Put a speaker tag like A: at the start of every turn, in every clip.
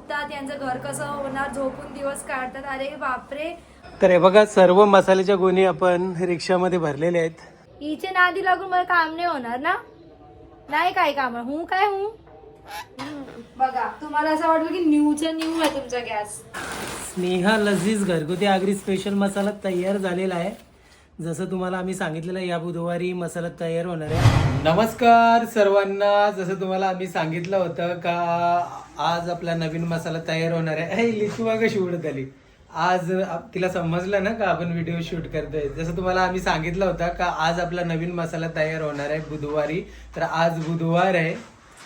A: झोपतात यांचं घर कसं होणार झोपून दिवस काढतात. अरे बापरे.
B: तर हे बघा सर्व मसाल्याच्या गोणी आपण रिक्षामध्ये भरलेले आहेत.
A: हिचे नादी लागून मला काम नाही होणार ना? नाही काय काम? हूं काय हूं? बघा तुम्हाला असं वाटलं की न्यूच्या न्यू आहे तुमचा गॅस.
B: स्नेहा लजीज घरगुती आगरी स्पेशल मसाला तयार झालेला आहे. जसं तुम्हाला आम्ही सांगितलेलं या बुधवारी मसाला तयार होणार आहे. नमस्कार सर्वांना. जसं तुम्हाला आम्ही सांगितलं होतं का आज आपला नवीन मसाला तयार होणार आहे. हे लिचू बघा उडत आली आज तिला समजलं ना का आपण व्हिडिओ शूट करतोय. जसं तुम्हाला आम्ही सांगितलं होतं का आज आपला नवीन मसाला तयार होणार आहे बुधवारी. तर आज बुधवार आहे.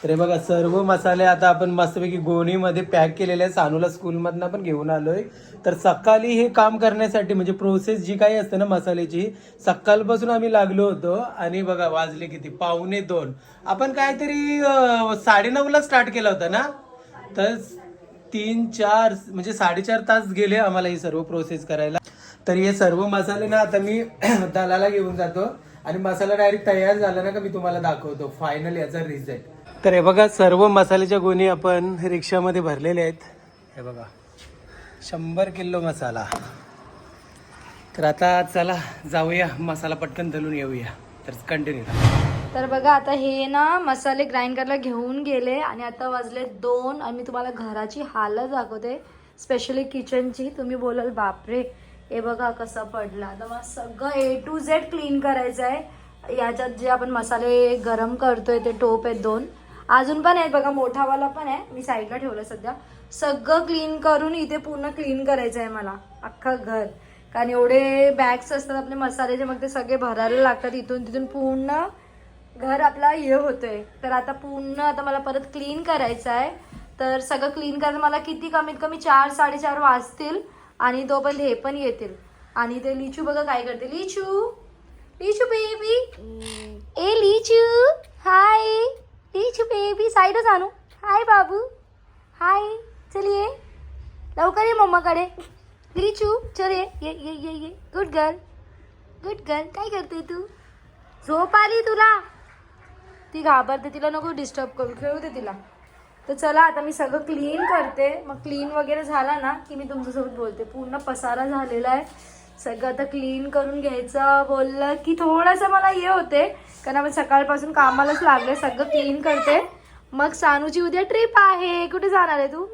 B: तर हे बघा सर्व मसाले आता आपण मस्तपैकी गोणीमध्ये पॅक केलेले आहे सानूला स्कूलमधनं पण घेऊन आलोय. तर सकाळी हे काम करण्यासाठी म्हणजे प्रोसेस जी काही असते ना मसाल्याची सकाळपासून आम्ही लागलो होतो. आणि बघा वाजले किती? पावणे दोन. आपण काहीतरी साडेनऊला स्टार्ट केला होता ना? तर तीन चार म्हणजे साडेचार तास गेले आम्हाला ही सर्व प्रोसेस करायला. तर हे सर्व मसाले ना आता मी दलाला घेऊन जातो. आणि मसाला डायरेक्ट तयार झाला ना का मी तुम्हाला दाखवतो. फायनल याचा रिझल्ट तर हे बघा सर्व मसाल्याच्या गोणी आपण रिक्षामध्ये भरलेले आहेत. हे बघा शंभर किलो मसाला. तर आता चला जाऊया मसाला पटकन धरून येऊया. तर कंटिन्यू
A: तर बघा आता हे ना मसाले ग्राइंड करायला घेऊन गेले आणि आता वाजले दोन. आणि मी तुम्हाला घराची हालत दाखवते. स्पेशली किचनची तुम्ही बोलाल बापरे हे बघा कसं पडलं. आता मला सगळं ए टू झेड क्लीन करायचं आहे याच्यात जे आपण मसाले गरम करतोय ते टोप आहेत दोन. अजून पण आहेत बघा मोठावाला पण आहे. मी साईडला ठेवलं सध्या. सगळं क्लीन करून इथे पूर्ण क्लीन करायचं आहे मला. अख्खं घर. कारण एवढे बॅग्स असतात आपले मसाल्याचे मग ते सगळे भरायला लागतात इथून तिथून. पूर्ण घर आपला हे होतंय. तर आता पूर्ण आता मला परत क्लीन करायचं आहे. तर सगळं क्लीन करायला मला किती कमीत कमी चार साडेचार वाजतील आणि तोपर्यंत हे पण येतील. आणि ते लिचू बघा काय करते. लिचू. लिचू बेबी ए लिचू. हाय टीच बेबी साईडच आणू हाय बाबू. हाय चलिए. लवकर ये मम्माकडे. रिचू चल. ये ये ये ये. ये गुड गर्ल गुड गर्ल काय करते तू? झोप आली तुला? ती घाबरते तिला नको डिस्टर्ब करू. खेळू दे तिला. तर चला आता मी सगळं क्लीन करते. मग क्लीन वगैरे झाला ना की मी तुमच्यासोबत बोलते. पूर्ण पसारा झालेला आहे. सगळं आता क्लीन करून घ्यायचं. बोललं की थोडंसं मला हे होते कारण आपण सकाळपासून कामालाच लागले सगळं क्लीन करते. मग सानूची उद्या ट्रिप आहे. कुठे जाणार आहे तू?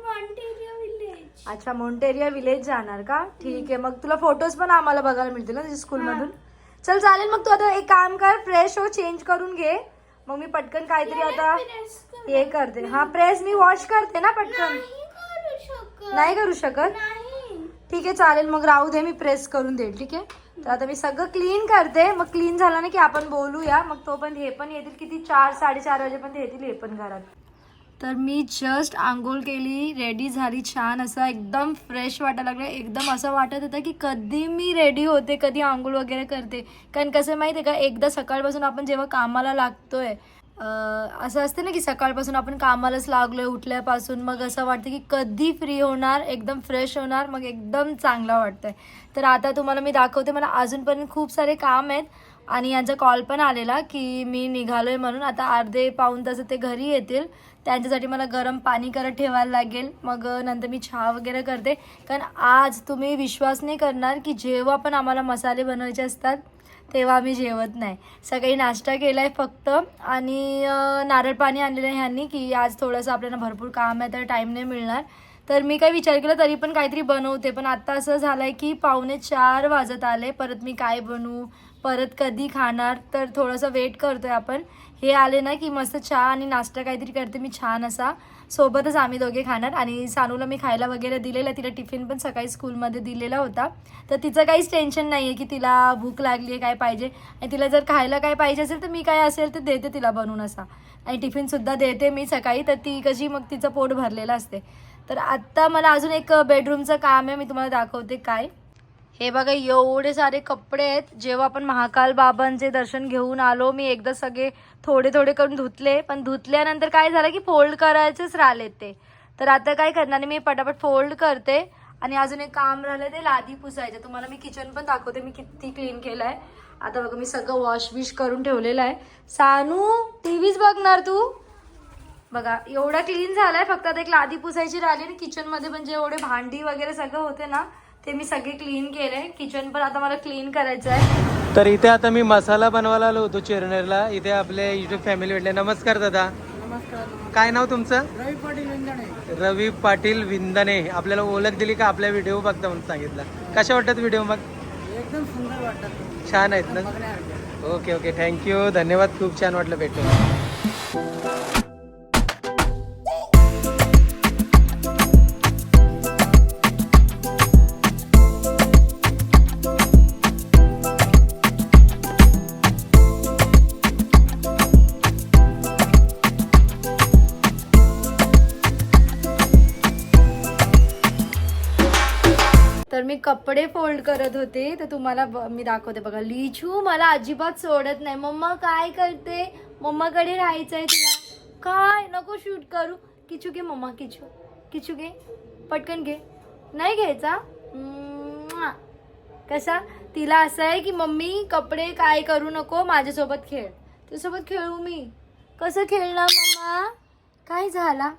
A: अच्छा मोंटेरिया विलेज जाणार का? ठीक आहे मग तुला फोटोज पण आम्हाला बघायला मिळतील ना तुझ्या स्कूलमधून चल चालेल मग तू आता एक काम कर फ्रेश हो चेंज करून घे. मग मी पटकन काहीतरी आता हे करते. हा प्रेस मी वॉश करते ना पटकन. नाही करू शकत. ठीक आहे चालेल. मग राहू दे मी प्रेस करून देईल ठीक आहे? तर आता मी सगळं क्लीन करते. मग क्लीन झालं ना की आपण बोलूया. मग तो पण हे पण येतील किती? चार साडेचार वाजेपर्यंत येतील हे पण घरात. तर मी जस्ट आंघोळ केली रेडी झाली छान असं. एकदम फ्रेश वाटायला लागलं. एकदम असं वाटत होतं की कधी मी रेडी होते कधी आंघोळ वगैरे करते. कारण कसं माहिती आहे का? एकदा सकाळपासून आपण जेव्हा कामाला लागतोय असं असतं ना की सकाळपासून आपण कामालाच लागलोय उठल्यापासून मग असं वाटतं की कधी फ्री होणार एकदम फ्रेश होणार मग एकदम चांगलं वाटतंय. तर आता तुम्हाला मी दाखवते मला अजूनपर्यंत खूप सारे काम आहेत आणि यांचा कॉल पण आलेला की मी निघालोय म्हणून. आता अर्धे पाऊन तास ते घरी येतील. त्यांच्यासाठी मला गरम पाणी करत ठेवायला लागेल. मग नंतर मी चहा वगैरे करते. कारण आज तुम्ही विश्वास नाही करणार की जेव्हा पण आम्हाला मसाले बनवायचे असतात तेव्हा आम्ही जेवत नाही. सकाळी नाश्ता केला आहे फक्त आणि नारळ पाणी आणलेलं आहे ह्यांनी की आज थोडंसं आपल्याला भरपूर काम आहे तर टाईम नाही मिळणार. तर मी काय विचार केला तरी पण काहीतरी बनवते. पण आत्ता असं झालं आहे की पावणे चार वाजत आले. परत मी काय बनवू? परत कधी खाणार? तर थोडंसं वेट करतोय आपण. हे आले ना की मस्त चहा आणि नाश्ता काहीतरी करते मी छान असा. सोबतच आम्ही दोघे खाणार. आणि सानूला मी खायला वगैरे दिलेलं तिला टिफिन पण सकाळी स्कूलमध्ये दिलेला होता. तर तिचं काहीच टेन्शन नाही आहे की तिला भूक लागली आहे काय पाहिजे. आणि तिला जर खायला काय पाहिजे असेल तर मी काय असेल तर देते तिला बनवून असा. आणि टिफिनसुद्धा देते मी सकाळी तर ती कशी मग तिचं पोट भरलेलं असते. तर आत्ता मला अजून एक बेडरूमचं काम आहे मी तुम्हाला दाखवते काय. हे बघा एवढे सारे कपडे आहेत. जेव्हा आपण महाकाल बाबांचे दर्शन घेऊन आलो मी एकदा सगळे थोडे थोडे करून धुतले. पण धुतल्यानंतर काय झालं की फोल्ड करायचेच राहिलेत ते. तर आता काय करणार मी पटापट फोल्ड करते. आणि अजून एक काम राहिलं ते लादी पुसायचं. तुम्हाला मी किचन पण दाखवते मी किती क्लीन केलं आहे आता बघा मी सगळं वॉश विश करून ठेवलेलं आहे. सानू टी व्हीच बघणार तू? बघा एवढा क्लीन झालाय फक्त आता एक लादी पुसायची राहिली आणि किचनमध्ये पण म्हणजे एवढे भांडी वगैरे सगळं होते ना ते मी सगळे क्लीन केले. किचन पण आता मला क्लीन करायचं आहे
B: तर इथे आता मी मसाला बनवायला आलो होतो चिरनेरला. इथे आपले युट्यूब फॅमिली भेटले. नमस्कार दादा. काय नाव तुमचं?
C: रवी पाटील विंदाणे
B: रवी पाटील विंदने आपल्याला ओळख दिली का? आपल्या व्हिडिओ बघता म्हणून सांगितलं. कशा वाटतात व्हिडिओ मग?
C: एकदम सुंदर वाटतात.
B: छान आहेत ना? ओके ओके थँक्यू धन्यवाद. खूप छान वाटलं भेटून.
A: तर मी कपडे फोल्ड करत होते तर तुम्हाला ब- मी दाखवते बघा. लिचू मला अजिबात सोडत नाही. मम्मा काय करते? मम्माकडे राहायचंय तुला. काय? नको शूट करू. किचू घे मम्मा किचू. किचू घे. पटकन घे. नाही घ्यायचा? कसा? तिला असं आहे की मम्मी कपडे काय करू नको? माझ्यासोबत खेळ. तुझ्यासोबत खेळू मी. कसं खेळणार मम्मा? काय झाला?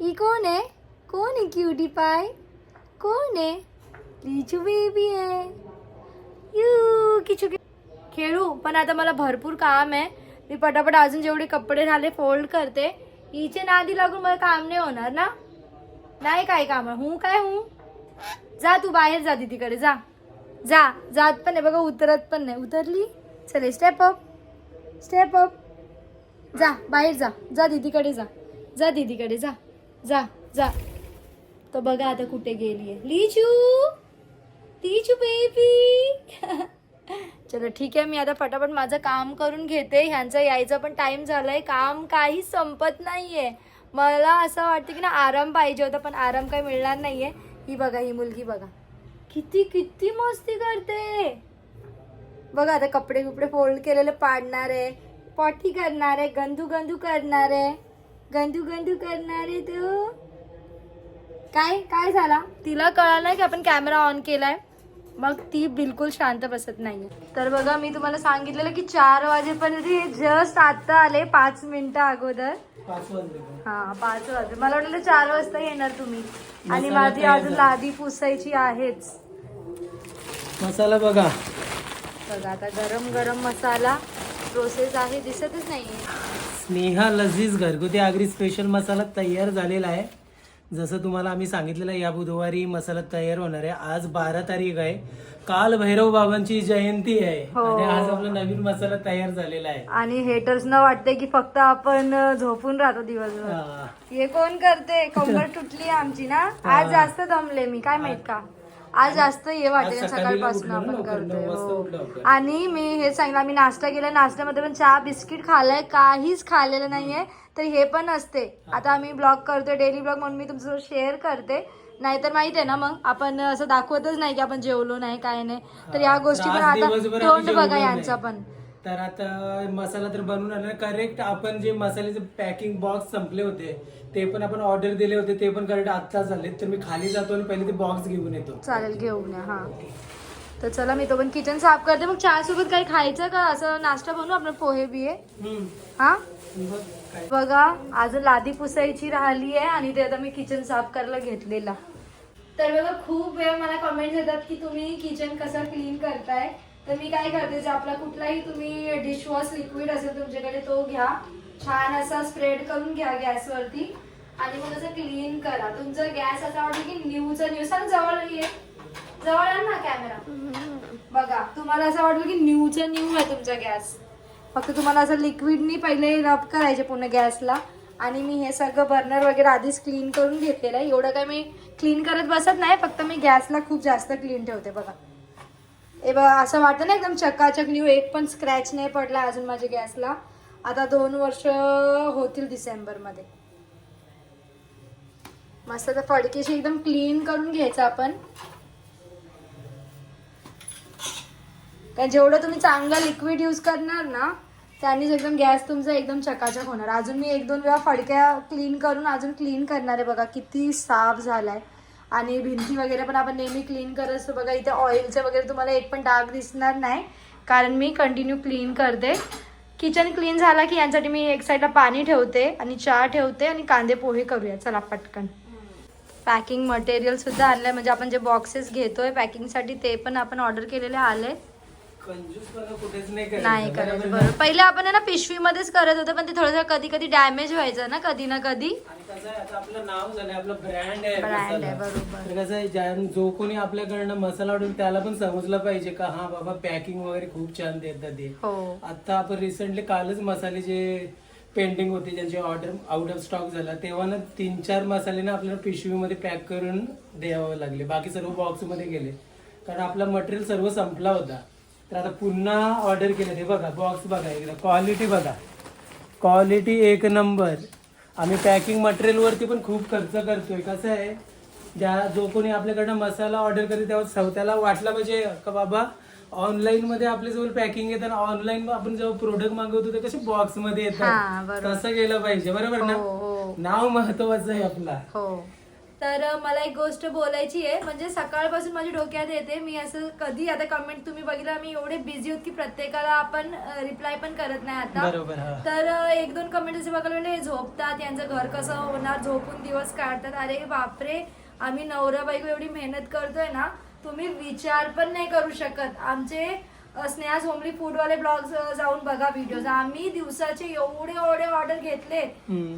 A: ही कोण आहे? कोण आहे क्युटी पाय? कोण आहे? लिचू बेबी आहे. यू किचू खेळू पण आता मला भरपूर काम आहे. मी पटापट अजून जेवढे कपडे राहिले फोल्ड करते. हिचे नादी लागून मला काम नाही होणार ना? नाही काय काम हूं काय हूं? जा तू बाहेर जा तिकडे जा. जा जात पण नाही बघा उतरत पण नाही. उतरली? चले स्टेप अप स्टेप अप जा बाहेर जा. जा दीदीकडे जा. जा दीदीकडे जा. जा जा. तर बघा आता कुठे गेली आहे लिचू! लिचू बेबी चलो ठीक आहे मी आता फटाफट माझं काम करून घेते. ह्यांचा यायचा पण टाईम झालाय. काम काही संपत नाहीये. मला असं वाटतं की ना आराम पाहिजे होता पण आराम काही मिळणार नाहीये. ही बघा ही मुलगी बघा. किती किती मस्ती करते. बघा आता कपडे कुपडे फोल्ड केलेले पाडणार आहे. पॉटी करणार आहे. गंदू गंदू करणार आहे. गंदू गंदू करणार आहे तू. काय काय झाला? तिला कळालं नाही की आपण कॅमेरा ऑन केलाय. मग ती बिलकुल शांत बसत नाहीये. तर बघा मी तुम्हाला सांगितलेलं की चार वाजेपर्यंत हे जस्ट आता आले पाच मिनिटं अगोदर. हा पाच वाजले. मला वाटलं चार वाजता येणार तुम्ही. आणि माझी अजून. लादी पुसायची आहेच.
B: मसाला बघा.
A: बघा आता गरम गरम मसाला प्रोसेस आहे दिसतच नाहीये.
B: स्नेहा लजीज घरगुती आगरी स्पेशल मसाला तयार झालेला आहे. जसं तुम्हाला आम्ही सांगितलेलं या बुधवारी मसाला तयार होणार आहे. आज बारा तारीख आहे. काल भैरव बाबांची जयंती आहे.
A: हो.
B: आणि आज आपला नवीन मसाला तयार झालेला आहे.
A: आणि हेटर्स न वाटते की फक्त आपण झोपून राहतो दिवसभर.
B: हा.
A: हे कोण करते कंबर तुटली आमची ना. आज जास्त दमले मी. काय माहीत का? आज जास्त हे वाटेल सकाळपासून आपण करतोय. आणि मी हे सांगितलं आम्ही नाश्ता केला नाश्त्यामध्ये पण चहा बिस्किट खाल्लाय काहीच खाल्लेलं नाहीये तर हे पण असते. आता आम्ही ब्लॉग करतोय डेली ब्लॉग म्हणून मी तुमचं शेअर करते. नाहीतर माहीत आहे ना मग आपण असं दाखवतच नाही की आपण जेवलो नाही काय नाही. तर या गोष्टी पण आता तोंड बघा. यांचा पण.
B: तर आता मसाला तर बनवून आला. करेक्ट आपण जे मसाल्याचे पॅकिंग बॉक्स संपले होते ते पण आपण ऑर्डर दिले होते ते पण करेक्ट आत्ता झाले तर मी खाली जातो आणि पहिले ते बॉक्स घेऊन येतो.
A: चालेल घेऊन या हा. तर चला मी तो पण किचन साफ करते. मग चहा सोबत काही खायचं का? असं नाश्ता बनवू आपलं पोहे बिये. हा? बघ अजून लादी पुसायची राहिली आहे आणि ते आता मी किचन साफ करायला घेतलेला. तर बघा खूप वेळ मला कमेंट येतात की तुम्ही किचन कसं क्लीन करताय. तर मी काय करते जे आपला कुठलाही तुम्ही डिशवॉश लिक्विड असेल तुमच्याकडे तो घ्या. छान असा स्प्रेड करून घ्या गॅसवरती. आणि मग असं क्लीन करा. तुमचा गॅस असा वाटतं की न्यूचा न्यू सांग जवळ ये जवळ आण ना कॅमेरा बघा तुम्हाला असं वाटलं की न्यूचा न्यू आहे तुमचा गॅस. फक्त तुम्हाला असं लिक्विडनी पहिले रब करायचे पूर्ण गॅसला. आणि मी हे सगळं बर्नर वगैरे आधीच क्लीन करून घेतलेलं आहे. एवढं काय मी क्लीन करत बसत नाही फक्त मी गॅसला खूप जास्त क्लीन ठेवते बघा. हे बघा असं वाटतं ना एकदम चकाचक न्यू एक पण स्क्रॅच नाही पडला अजून माझ्या गॅसला. आता दोन वर्ष होतील डिसेंबरमध्ये. मस्त आता फडकेशी एकदम क्लीन करून घ्यायचं आपण. कारण जेवढं तुम्ही चांगलं लिक्विड यूज करणार ना त्यांनीच एकदम गॅस तुमचा एकदम चकाचक होणार. अजून मी एक दोन वेळा फडक्या क्लीन करून अजून क्लीन करणार आहे बघा किती साफ झालाय. आणि भिंती वगैरे पण आपण नेहमी क्लीन करत असतो. बघा इथे ऑइलचं वगैरे तुम्हाला एक पण डाग दिसणार नाही. कारण मी कंटिन्यू क्लीन करते. किचन क्लीन झाला की यांसाठी मी एक साईडला पाणी ठेवते आणि चहा ठेवते आणि कांदे पोहे करूया. चला पटकन. पॅकिंग मटेरियलसुद्धा आणलं आहे म्हणजे आपण जे बॉक्सेस घेतोय पॅकिंगसाठी ते पण आपण ऑर्डर केलेले आले
B: कंजूसपणा कुठेच नाही करायचं,
A: नाही
B: बरोबर
A: करायचं
B: ना?
A: बरोबर. पहिले आपण आहे ना पिशवीमध्येच करत होतो पण ते थोडंसं कधी कधी डॅमेज व्हायचं ना कधी ना कधी.
B: आणि कसं आहे आता आपलं नाव आपलं ब्रँड आहे
A: Brand आहे,
B: मसाला.
A: बरोबर.
B: तर कसं आहे ज्या- जो कोणी आपल्याकडनं मसाला ऑर्डर त्याला पण समजलं पाहिजे का हा बाबा पॅकिंग वगैरे खूप छान देतात ते.
A: हो.
B: आता आपण रिसेंटली कालच मसाले जे पेंडिंग होते ज्यांची ऑर्डर आउट ऑफ स्टॉक झाला तेव्हा ना तीन चार मसाले ना आपल्याला पिशवीमध्ये पॅक करून द्यावं लागले. बाकी सर्व बॉक्समध्ये गेले. कारण आपला मटेरियल सर्व संपला होता. तर आता पुन्हा ऑर्डर केलं ते बघा बॉक्स बघा एकदा क्वालिटी बघा. क्वालिटी एक नंबर आम्ही पॅकिंग मटेरियलवरती पण खूप खर्च करतोय. कसं आहे? ज्या जो कोणी आपल्याकडनं मसाला ऑर्डर करते तेव्हा स्वतःला वाटला पाहिजे का बाबा? ऑनलाईन मध्ये आपल्या जवळ पॅकिंग येतं ऑनलाईन आपण जेव्हा प्रोडक्ट मागवतो ते कसे बॉक्समध्ये
A: हा,
B: येतात. तसं गेलं पाहिजे. बरोबर ना?
A: हो, हो.
B: नाव महत्वाचं आहे आपला.
A: हो. तर मला एक गोष्ट बोलायची आहे. म्हणजे सकाळपासून माझ्या डोक्यात येते. मी असं कधी आता कमेंट तुम्ही बघितलं मी एवढे बिझी होत की प्रत्येकाला आपण रिप्लाय पण करत नाही आता. तर एक दोन कमेंट असे बघायला हे झोपतात यांचं घर कसं होणार? झोपून दिवस काढतात. अरे बापरे! आम्ही नवरा बायको एवढी मेहनत करतोय ना तुम्ही विचार पण नाही करू शकत. आमचे स्नेहाज होमली फूडवाले ब्लॉग जाऊन बघा व्हिडिओज आम्ही दिवसाचे एवढे एवढे ऑर्डर घेतले.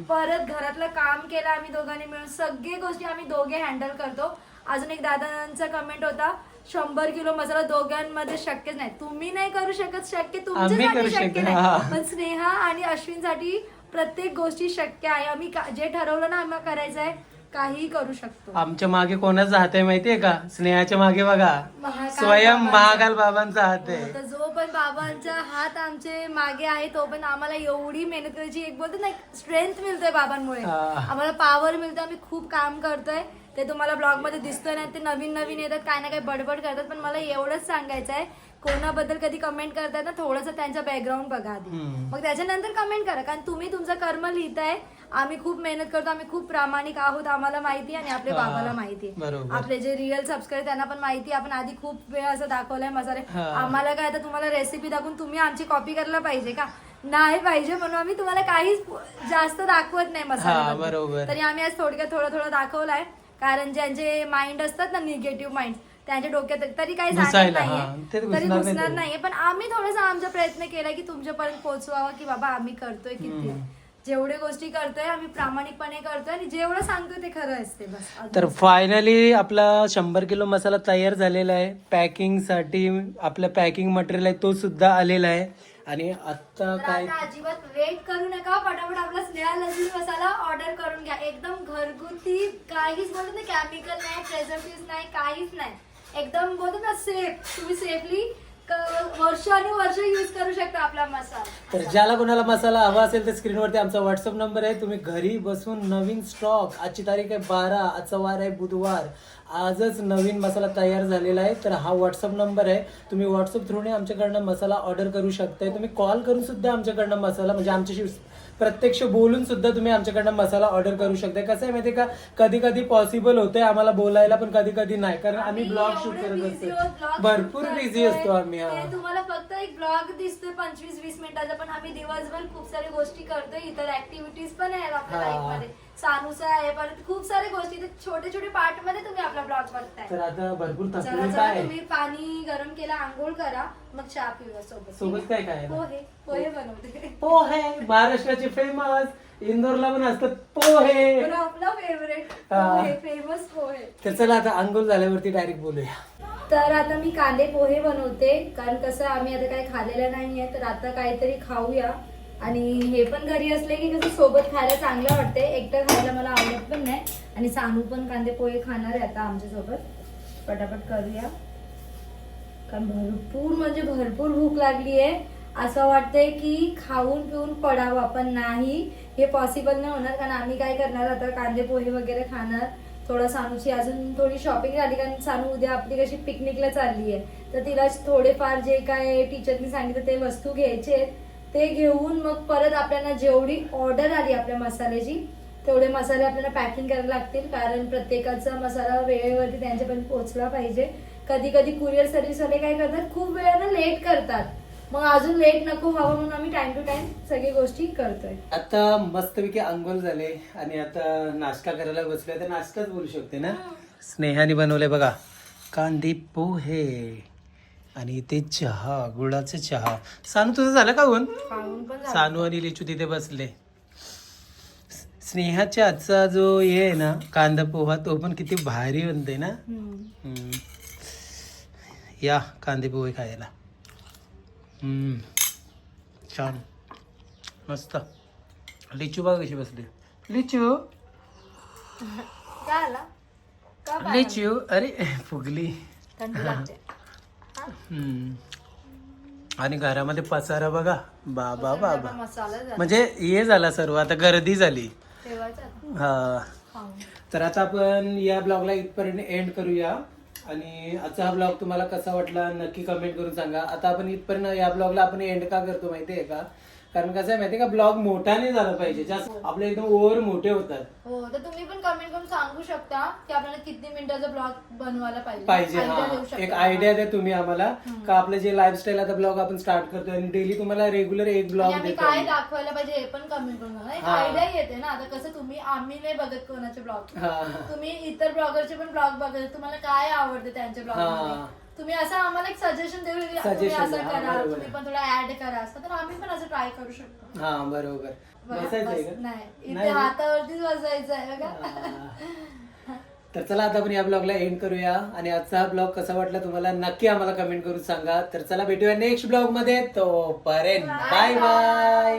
A: परत घरातलं काम केलं आम्ही दोघांनी मिळून. सगळे गोष्टी आम्ही दोघे हँडल करतो. अजून एक दादांचा कमेंट होता शंभर किलो मसाला दोघांमध्ये शक्यच नाही. तुम्ही नाही करू शकत शक्य तुमच्यासाठी
B: करू
A: शक्य नाही. पण स्नेहा आणि अश्विनसाठी प्रत्येक गोष्टी शक्य आहे. आम्ही जे ठरवलं ना आम्हाला करायचं आहे काहीही करू शकतो.
B: आमच्या मागे कोणाचा हात आहे माहितीये का? स्नेहाच्या मागे बघा.
A: महाकाल
B: स्वयं
A: बाबांचा.
B: महाकाल बाबांचा हात
A: हो,
B: आहे
A: तर जो पण बाबांचा हात आमचे मागे आहे तो पण आम्हाला एवढी मेहनत करायची. एक बोलतो ना स्ट्रेंथ मिळतोय बाबांमुळे.
B: हा.
A: आम्हाला पॉवर मिळतं आम्ही खूप काम करतोय. ते तुम्हाला ब्लॉगमध्ये दिसतोय ना ते नवीन नवीन येतात काय ना काय बडबड करतात. पण मला एवढंच सांगायचं आहे कोणाबद्दल कधी कमेंट करतात ना थोडंसं त्यांचा बॅकग्राऊंड बघा आधी.
B: हम्म.
A: मग त्याच्यानंतर कमेंट करा कारण तुम्ही तुमचं कर्म लिहिताय आम्ही खूप मेहनत करतो आम्ही खूप प्रामाणिक आहोत आम्हाला माहिती आहे आणि आपल्या बाबाला माहिती आहे
B: बरोबर.
A: आपले जे रिअल सबस्क्राईब त्यांना पण माहिती आहे. आपण आधी खूप वेळ असं दाखवलंय मसाले
B: हा.
A: आम्हाला काय आता तुम्हाला रेसिपी दाखवून तुम्ही आमची कॉपी करायला पाहिजे का नाही पाहिजे म्हणून आम्ही तुम्हाला काहीच जास्त दाखवत नाही
B: हा,
A: मसाला
B: बरोबर.
A: तरी आम्ही आज थोडक्यात थोडं थोडं दाखवलंय कारण ज्यांचे माइंड असतात ना निगेटिव्ह माइंड त्यांच्या डोक्यात तरी काही सांगत
B: घुसायला, हा. ते
A: नाहीये
B: घुसणार
A: तरी
B: नाही
A: घुसणार
B: ते.
A: नाहीये पण आम्ही थोडासा आमचा प्रयत्न केला की तुमच्यापर्यंत पोहोचवावा की बाबा आम्ही करतोय किती
B: हम्म.
A: जेवढे गोष्टी करतोय आम्ही प्रामाणिकपणे करतोय आणि जेवढं सांगतोय ते खरं असते बस. अजून
B: तर फायनली आपला शंभर किलो मसाला तयार झालेला आहे. पॅकिंगसाठी आपलं पॅकिंग मटेरियल आहे तो सुद्धा आलेला आहे. आणि आता
A: तर
B: काय
A: आता अजिबात वेट करू नका फटाफट आपला स्नेहा लसूण मसाला ऑर्डर करून घ्या. एकदम घरगुती काहीच बोलत नाही केमिकल नाही प्रेझर्वेटिव्ह नाही काहीच नाही. एकदम बोलतो ना सेफ तुम्ही सेफली वर्ष आणि वर्ष युज करू शकता आपला मसाला.
B: तर ज्याला कोणाला मसाला हवा असेल तर स्क्रीनवरती आमचा व्हॉट्सअप नंबर आहे. तुम्ही घरी बसून नवीन स्टॉक आजची तारीख आहे बारा आजचा वार आहे बुधवार. आजच नवीन मसाला तयार झालेला आहे. तर हा व्हॉट्सअप नंबर आहे. तुम्ही व्हॉट्सअप थ्रूने आमच्याकडनं मसाला ऑर्डर करू शकताय. तुम्ही कॉल करून सुद्धा आमच्याकडनं मसाला म्हणजे आमच्याशी प्रत्यक्ष बोलून सुद्धा तुम्ही आमच्याकडनं मसाला ऑर्डर करू शकताय. कसं आहे माहितीये का? कधी कधी पॉसिबल होतंय आम्हाला बोलायला पण कधी कधी नाही. कारण आम्ही ब्लॉग शूट करत असतो भरपूर बिझी. असतो आम्ही
A: तुम्हाला फक्त एक ब्लॉग दिसतोय पंचवीस वीस मिनिटाचा पण आम्ही दिवसभर खूप साऱ्या गोष्टी करतोय. इतर ऍक्टिव्हिटीज पण आहेत आपल्या
B: हा.
A: सानुसा आहे परत खूप साऱ्या गोष्टी ते छोटे छोटे पार्टमध्ये तुम्ही आपला ब्लॉग बघताय.
B: तर आता भरपूर
A: चला
B: थकलेलं
A: चला
B: काय
A: तुम्ही पाणी गरम केला आंघोळ करा मग चहा पिऊया सोबत.
B: सोबत काय काय आहे?
A: पोहे पोहे बनवते.
B: पोहे महाराष्ट्राचे फेमस इंदोरला पण असतात पोहे.
A: पण आपला फेवरेट
B: हा.
A: पोहे फेमस पोहे.
B: तर चला आता अंघोळ झाल्यावरती डायरेक्ट बोलूया.
A: तर आता मी कांदे पोहे बनवते कारण कसं आम्ही आता काही खाल्लेलं नाहीये तर आता काहीतरी खाऊया. आणि हे पण घरी असले की कसं सोबत खायला चांगलं वाटते एकटं खायला मला आवडत पण नाही. आणि सानू पण कांदे पोहे खाणार आहे आता आमच्यासोबत. पटापट करूया. कारण भरपूर म्हणजे भरपूर भूक लागली आहे. असं वाटतंय की खाऊन पिऊन पडावं पण नाही. हे पॉसिबल नाही होणार. कारण आम्ही काय करणार आता? कांदे पोहे वगैरे खाणार. थोडं सानूची अजून थोडी शॉपिंग झाली. कारण सानू उद्या आपली कशी पिकनिकला चालली आहे. तर तिला थोडेफार जे काय टीचरनी सांगितलं ते वस्तू घ्यायचे आहेत, ते घेऊन मग परत आपल्याला जेवढी ऑर्डर आली आपल्या मसाल्याची तेवढे मसाले आपल्याला पॅकिंग करायला लागतील. कारण प्रत्येकाचा मसाला वेळेवरती त्यांच्यापर्यंत पोहोचला पाहिजे. कधी कधी कुरिअर सर्व्हिसवाले काय करतात खूप वेळानं लेट करतात. मग अजून लेट नको व्हावं म्हणून आम्ही टाइम टू टाइम सगळी गोष्टी करतोय.
B: आता मस्तपैकी अंघोळ झाले आणि आता नाश्ता करायला बसलोय. तर नाश्ताच बोलू शकते ना? स्नेहाने बनवले बघा. कांदे पोहे. आणि इथे चहा गुळाचे चहा. सानू तुझं झालं का
A: झालं.
B: सानू आणि लिचू तिथे बसले. स्नेहाच्या आजचा जो हे आहे ना कांदा पोहा तो पण किती भारी बनते ना?
A: हम्म.
B: या कांदे पोहे खायला. हम्म. छान. मस्त. लिचू बघा कशी बसली. लिचू? लिचू? अरे फुगली.
A: थंडी लागते.
B: आणि घरामध्ये पसारा बघा. बाबा बाबा. म्हणजे हे झाला सर्व आता गर्दी झाली. हा. तर आता आपण या ब्लॉगला इथपर्यंत एंड करूया. आणि आजचा हा ब्लॉग तुम्हाला कसा वाटला नक्की कमेंट करून सांगा. आता आपण इथपर्यंत या ब्लॉगला आपण एंड का करतो माहितीये का? कारण कसं आहे माहितीये का? ब्लॉग मोठा नाही झाला पाहिजे. जास्त आपले एकदम ओव्हर मोठे होतात.
A: हो तर तुम्ही पण कमेंट करून सांगू शकता की आपल्याला किती मिनिटाचा ब्लॉग बनवायला पाहिजे.
B: पाहिजे
A: Idea
B: हा.
A: देऊ शकता.
B: एक आयडिया द्या तुम्ही आम्हाला. का आपलं जे लाईफस्टाईल आता ब्लॉग आपण स्टार्ट करतोय आणि डेली तुम्हाला रेग्युलर एक
A: आणि
B: ब्लॉग
A: आम्ही
B: देतो
A: काय दाखवायला पाहिजे हे पण कमेंट करून सांगा. एक
B: हा.
A: आयडिया येते ना. आता कसं तुम्ही आम्ही नाही बघत कोणाचे ब्लॉग.
B: हा.
A: तुम्ही इतर ब्लॉगरचे पण ब्लॉग बघत तुम्हाला काय आवडते त्यांच्या ब्लॉग
B: हा.
A: तुम्ही असं आम्हाला एक सजेशन देऊ की तुम्ही असं
B: हा,
A: करा
B: बरोबर.
A: तुम्ही. पण थोडा ऍड करा. असं तर आम्ही पण असं ट्राय करू शकतो.
B: हा बरोबर.
A: बस-
B: का?
A: नाही इथे
B: नाही?
A: हातावरतीच बसायचं आहे बघा.
B: हा. तर चला आता आपण या ब्लॉगला एंड करूया. आणि आजचा हा ब्लॉग कसा वाटला तुम्हाला नक्की आम्हाला कमेंट करून सांगा. तर चला भेटूया नेक्स्ट ब्लॉगमध्ये तो पर्यंत बाय बाय